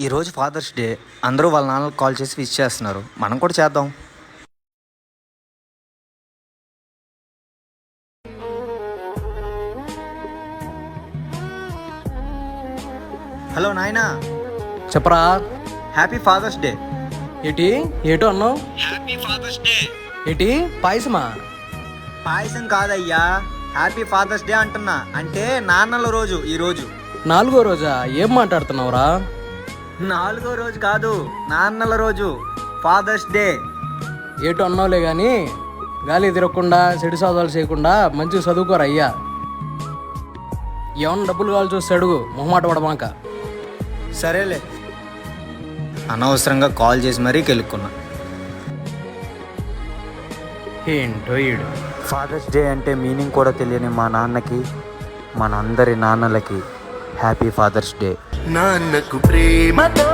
ఈరోజు fathers day అందరూ వాళ్ళ నాన్నలకు కాల్ చేసి విష్ చేస్తున్నారు. మనం కూడా చేద్దాం. హలో నాయనా. చెప్పరా. హ్యాపీ ఫాదర్స్ డే ఏటి? ఏటో అన్నావు? హ్యాపీ ఫాదర్స్ డే ఏటి? పాయసమా? పాయసం కాదయ్యా. హ్యాపీ ఫాదర్స్ డే అంటున్నా. అంటే నాన్నల రోజు ఈ రోజు. నాలుగో రోజా? ఏం మాట్లాడుతున్నావురా? నాలుగో రోజు కాదు నాన్నల రోజు ఫాదర్స్ డే ఏటో అన్నావులే కానీ గాలి తిరగకుండా చెడు సాధాలు చేయకుండా మంచిగా చదువుకోరా అయ్యా. ఏమన్నా డబ్బులు కావాలి చూస్తే అడుగు మొహమాట పడమాక. సరేలే. అనవసరంగా కాల్ చేసి మరీ కెలుక్కున్నా. ఏంటో ఈడు? ఫాదర్స్ డే అంటే మీనింగ్ కూడా తెలియని మా నాన్నకి మన అందరి నాన్నలకి. Happy fathers day Nannaku Prematho